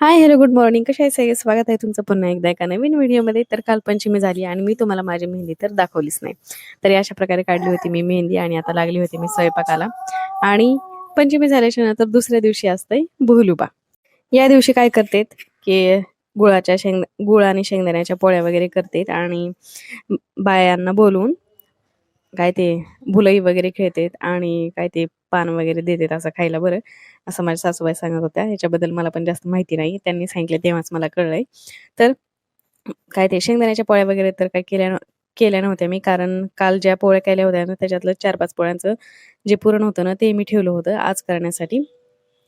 Hi hello good morning कशा आहे सगळे स्वागत आहे तुमचं पुन्हा एकदा एका नवीन व्हिडिओमध्ये तर काल पंचमी झाली आणि मी तुम्हाला माझी मेहंदी तर दाखवलीच नाही. तर अशा प्रकारे काढली होती मी मेहंदी आणि आता लागली होती मी स्वयंपाकाला. आणि पंचमी झाल्याच्यानंतर दुसऱ्या दिवशी असतंय भोलुबा. या दिवशी काय करतेत की गुळाच्या शेंग गुळ आणि शेंगदाण्याच्या पोळ्या वगैरे करतेत आणि बायांना बोलवून काय ते भुलई वगैरे खेळतेत आणि काय ते पान वगैरे देतात असं खायला बरं. असं माझ्या सासूबाई सांगत होत्या. याच्याबद्दल मला पण जास्त माहिती नाही. त्यांनी सांगितलं तेव्हाच मला कळलंय. तर काय ते शेंगदाण्याच्या पोळ्या वगैरे तर काय केल्या केल्या नव्हत्या मी. कारण काल ज्या पोळ्या केल्या होत्या ना त्याच्यातलं चार पाच पोळ्यांचं जे पुरण होतं ना ते मी ठेवलं होतं आज करण्यासाठी.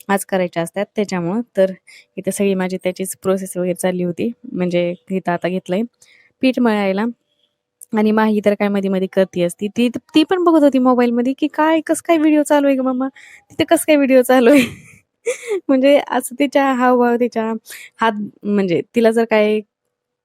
आज करायच्या असतात. त्याच्यामुळं तर इथं सगळी माझी त्याचीच प्रोसेस वगैरे चालली होती. म्हणजे इथं आता घेतलंय. पीठ मळायला आणि माही तर काय मध्ये मध्ये करते असती. ती ती पण बघत होती मोबाईल मध्ये की काय कस काय व्हिडिओ चालू आहे ग मम्मा तिथे कस काय व्हिडिओ चालू आहे? म्हणजे असं तिच्या हावभाव तिच्या हात म्हणजे तिला जर काय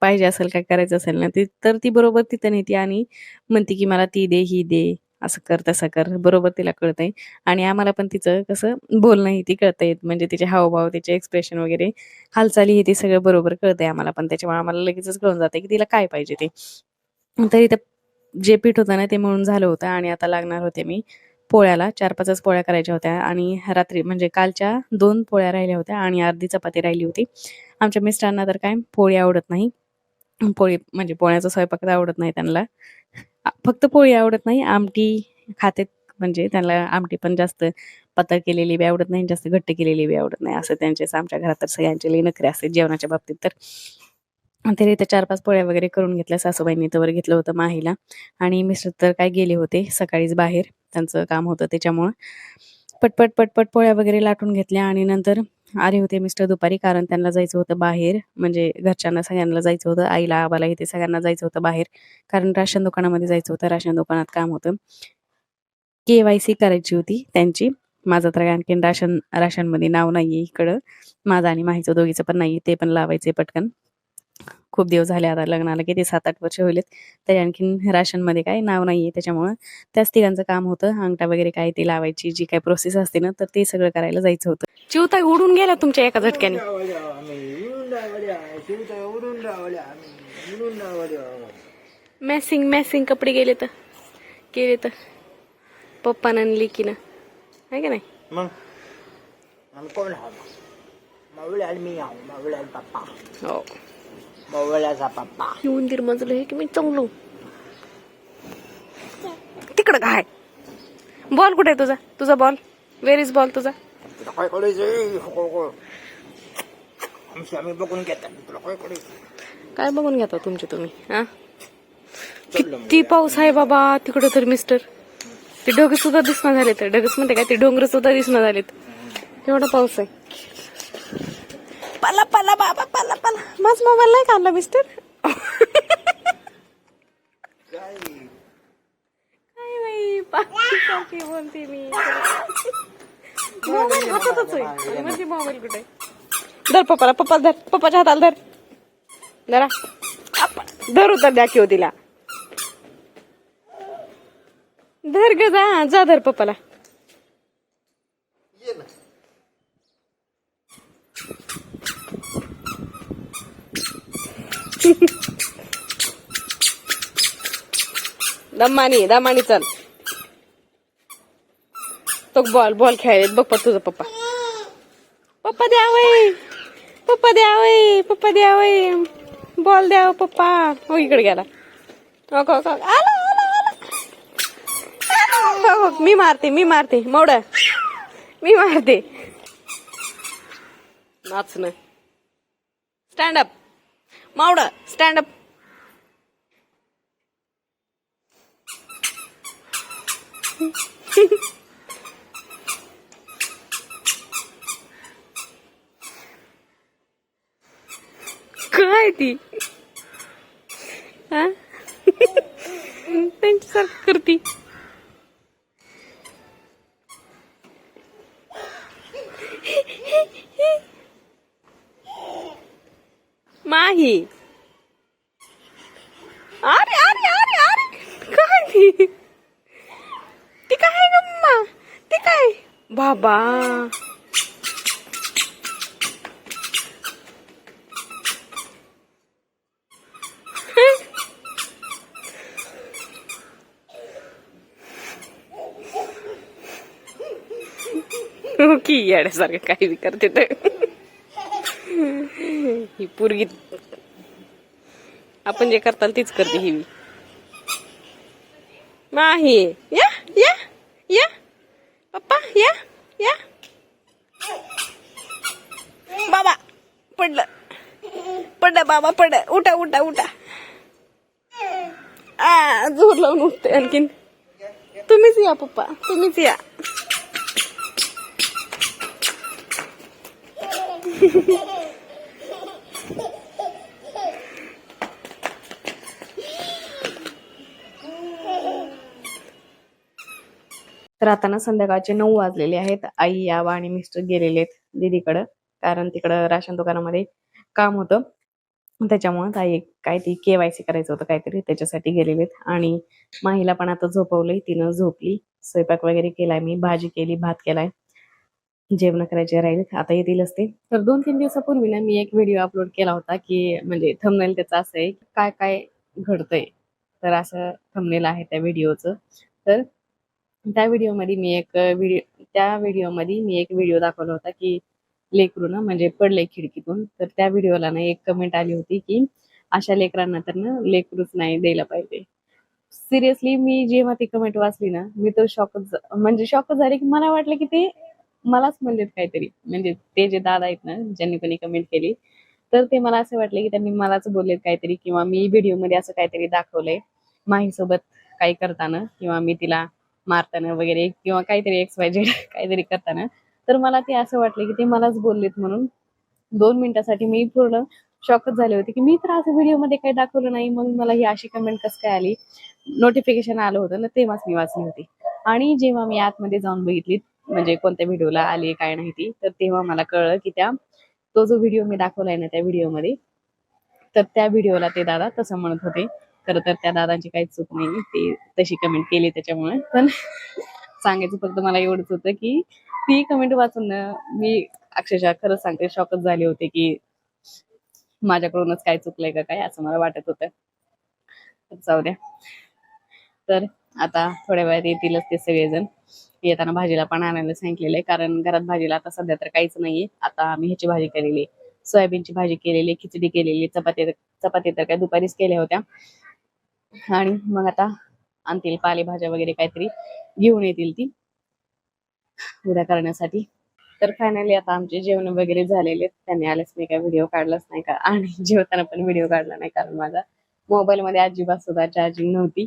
पाहिजे असेल काय करायचं असेल ना ती तर ती बरोबर तिथं नेते आणि म्हणते की मला ती दे ही दे असं कर तसं कर बरोबर तिला कळतंय. आणि आम्हाला पण तिचं कसं बोलणं ही ती आहेत म्हणजे तिचे हावभाव तिचे एक्सप्रेशन वगैरे हालचाली हे ते सगळं बरोबर कळतंय आम्हाला पण. त्याच्यामुळे आम्हाला लगेचच कळून जाते की तिला काय पाहिजे ते. तरी ते जे पीठ होतं ना ते म्हणून झालं होतं आणि आता लागणार होते मी पोळ्याला. चार पाचच पोळ्या करायच्या होत्या आणि रात्री म्हणजे कालच्या दोन पोळ्या राहिल्या होत्या आणि अर्धी चपाती राहिली होती. आमच्या मिस्टरांना तर काय पोळी आवडत नाही. पोळी म्हणजे पोळ्याचा स्वयंपाक तर आवडत नाही त्यांना. फक्त पोळी आवडत नाही आमटी खातेत म्हणजे त्यांना आमटी पण जास्त पातळ केलेली बी आवडत नाही जास्त घट्ट केलेली बी आवडत नाही. असं त्यांचे आमच्या घरात तर सगळ्यांचे लई नखरे असते जेवणाच्या बाबतीत तर. तरी इथे चार पाच पोळ्या वगैरे करून घेतल्या सासूबाईंनी. तर घेतलं होतं माहीला. आणि मिस्टर तर काय गेले होते सकाळीच बाहेर. त्यांचं काम होतं त्याच्यामुळं. पटपट पटपट पोळ्या वगैरे लाटून घेतल्या आणि नंतर आले होते मिस्टर दुपारी कारण त्यांना जायचं होतं बाहेर. म्हणजे घरच्यांना सगळ्यांना जायचं होतं. आईला आबाला इथे सगळ्यांना जायचं होतं बाहेर. कारण राशन दुकानामध्ये जायचं होतं. राशन दुकानात काम होतं. के वाय सी करायची होती त्यांची. माझं तर आणखीन राशन राशनमध्ये नाव नाही आहे इकडं. माझं आणि माहीचं दोघीचं पण नाही ते पण लावायचे पटकन. खूप दिवस झाले आता लग्नाला किती सात आठ वर्ष होईलेत. तरी आणखीन राशनमध्ये काय नाव नाही आहे त्याच्यामुळं. त्याच तिघांचं काम होतं. अंगठा वगैरे काय ते लावायची जी काय प्रोसेस असते ना तर ते सगळं करायला जायचं होतं. चिवता उडून गेला तुमच्या एका झटक्याने. मॅसिंग मॅसिंग कपडे गेले तर. केले तर. पप्पानं आणि लिकीनं. आहे का नाही? मग? कोण पप्पा. हो. मावळ्याचा पप्पा येऊन उंदीर हे की मी चांगलो तिकडं काय? बॉल कुठे आहे तुझा? तुझा बॉल? वेर इज बॉल तुझा? तुला काय करायचं आम्ही बघून घेतात तुला काय करायचं काय बघून घेता तुमचे तुम्ही हा? किती पाऊस आहे बाबा तिकडं तर मिस्टर ते ढग सुद्धा दिसना झाले तर ढगच म्हणते काय ते डोंगर सुद्धा दिसना झालेत. एवढा पाऊस आहे. पला पला बाबा पला पला. माझ मोबाईल नाही काढला मिस्टर काय बाई पाकी बोलते मी. मोबाईल हातातच आहे. म्हणजे मोबाईल कुठे? धर पप्पाला पप्पा धर पप्पाच्या हाताला धर. धरा. धर उतर द्या किंवा तिला धर ग जा जा धर पप्पाला. दमानी दमानी चल. तो बॉल बॉल खेळेल बघ पण तुझा पप्पा. पप्पा द्यावय पप्पा द्यावय पप्पा द्यावय बॉल द्याव हो, पप्पा. हो इकडे गेला. हो, आला मी मारते मी मारते. मौड. मी मारते. नाचणं. स्टँड अप मावड स्टँड अप काय ती हा त्यांच्यासारखं करती ती अरे अरे अरे अरे. काय ती? ती काय गम्मा ती काय? बाबा. की येण्यासारखं काही करते तर. ही पूर्गी आपण जे करताल तीच करते ही बी. माही या या या. पप्पा या या. बाबा पडलं. पडलं बाबा पड उठा उठा उठा. आ जोर लावून उठते आणखीन. तुम्हीच या पप्पा. तुम्हीच या. तर आता ना संध्याकाळचे नऊ वाजलेले आहेत. आई यावा आणि मिस्टर गेलेले आहेत दीदीकडं कारण तिकडं राशन दुकानामध्ये काम होतं. त्याच्यामुळे ताई काय ती केवायसी करायचं होतं काहीतरी त्याच्यासाठी गेलेले आहेत. आणि माहीला पण आता झोपवलंय तिनं झोपली. स्वयंपाक वगैरे केलाय मी भाजी केली भात केलाय. जेवण करायचे राहील आता येतील असते. तर दोन तीन दिवसापूर्वी ना मी एक व्हिडिओ अपलोड केला होता की म्हणजे थंबनेल त्याचा असं आहे काय काय घडतंय. तर असं थंबनेल आहे त्या व्हिडिओचं तर त्या व्हिडिओमध्ये मी एक व्हिडिओ त्या व्हिडिओमध्ये मी एक व्हिडिओ दाखवला होता की लेकरू ना म्हणजे पडले खिडकीतून. तर त्या व्हिडिओला ना एक कमेंट आली होती की अशा लेकरांना तर ना लेकरूच नाही द्यायला पाहिजे. सिरियसली मी जेव्हा ती कमेंट वाचली ना मी तर शॉकच म्हणजे शॉकच झाले की मला वाटलं की ते मलाच म्हणलेत काहीतरी. म्हणजे ते जे दादा आहेत ना ज्यांनी कोणी कमेंट केली तर ते मला असं वाटलं की त्यांनी मलाच बोललेत काहीतरी किंवा मी व्हिडिओमध्ये असं काहीतरी दाखवलंय. माहीसोबत काही करताना किंवा मी तिला मारताना वगैरे किंवा काहीतरी एक्स वाय झेड काहीतरी करताना. तर मला ते असं वाटलं की ते मलाच बोललेत म्हणून. दोन मिनिटासाठी मी पूर्ण शॉकच झाले होते की मी तर असं व्हिडिओमध्ये काही दाखवलं नाही. मग मला ही अशी कमेंट कसं काय आली? नोटिफिकेशन आलं होतं ना तेव्हाच मी वाचली होती. आणि जेव्हा मी आतमध्ये जाऊन बघितली म्हणजे कोणत्या व्हिडिओला आली काय नाही ती तर तेव्हा मला कळलं की त्या तो जो व्हिडिओ मी दाखवलाय ना त्या व्हिडिओमध्ये तर त्या व्हिडिओला ते दादा तसं म्हणत होते. खरं तर त्या दादांची काही चूक नाही ते तशी कमेंट केली त्याच्यामुळे. पण सांगायचं फक्त मला एवढंच होतं की ती कमेंट वाचून मी अक्षरशः खरंच सांगते शॉकच झाले होते की माझ्याकडूनच काय चुकलंय का काय असं मला वाटत होतं. जाऊ द्या. तर आता थोड्या वेळात येतीलच ते सगळेजण. येताना भाजीला पण आणायला सांगितलेलं आहे कारण घरात भाजीला आता सध्या तर काहीच नाहीये. आता आम्ही ह्याची भाजी केलेली आहे. सोयाबीनची भाजी केलेली खिचडी केलेली चपाती चपाती तर काय दुपारीच केल्या होत्या. आणि मग आता आणतील पालेभाज्या वगैरे काहीतरी घेऊन येतील ती उद्या करण्यासाठी. तर फायनली आता आमचे जेवण वगैरे झालेले आहेत. त्यांनी आलेच मी काय व्हिडिओ काढलाच नाही का? आणि जेवताना पण व्हिडिओ काढला नाही कारण माझा मोबाईल मध्ये अजिबात सुद्धा चार्जिंग नव्हती.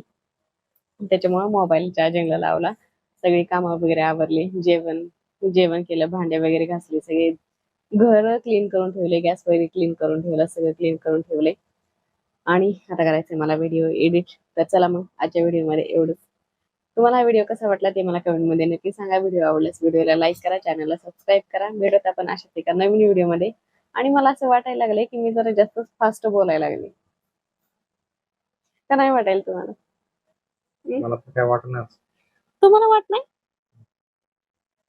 त्याच्यामुळे मोबाईल चार्जिंगला लावला. सगळी कामं वगैरे आवरली. जेवण जेवण केलं भांडे वगैरे घासले सगळे. घर क्लीन करून ठेवले गॅस वगैरे क्लीन करून ठेवलं सगळं क्लीन करून ठेवले. आणि आता करायचंय मला व्हिडिओ एडिट तर चला मग आजच्या व्हिडिओमध्ये एवढंच. तुम्हाला हा व्हिडिओ कसा वाटला ते मला कमेंटमध्ये नक्की सांगा. व्हिडिओ आवडल्यास व्हिडिओला लाईक करा चॅनलला सबस्क्राईब करा. भेटत आपण अशाच एका नवीन व्हिडिओमध्ये आणि मला असं वाटायला लागले की मी जरा जास्त फास्ट बोलायला लागले. का नाही वाटायला तुम्हाला? मला तर काय वाटणार तुम्हाला वाट नाही?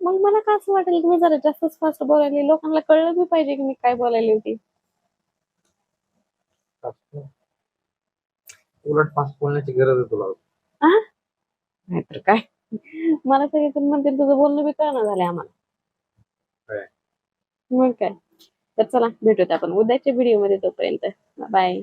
मग मला का असं वाटेल की मी जरा जास्तच फास्ट बोलायली? लोकांना कळलं बी पाहिजे की मी काय बोलायली होती. उलट फास्ट बोलण्याची गरज आहे तुला. नाहीतर काय? मला सगळेजण म्हणते तुझं बोलणं बी कळणं झालंय आम्हाला? मग काय? तर चला भेटूया आपण उद्याच्या व्हिडिओमध्ये तोपर्यंत. बाय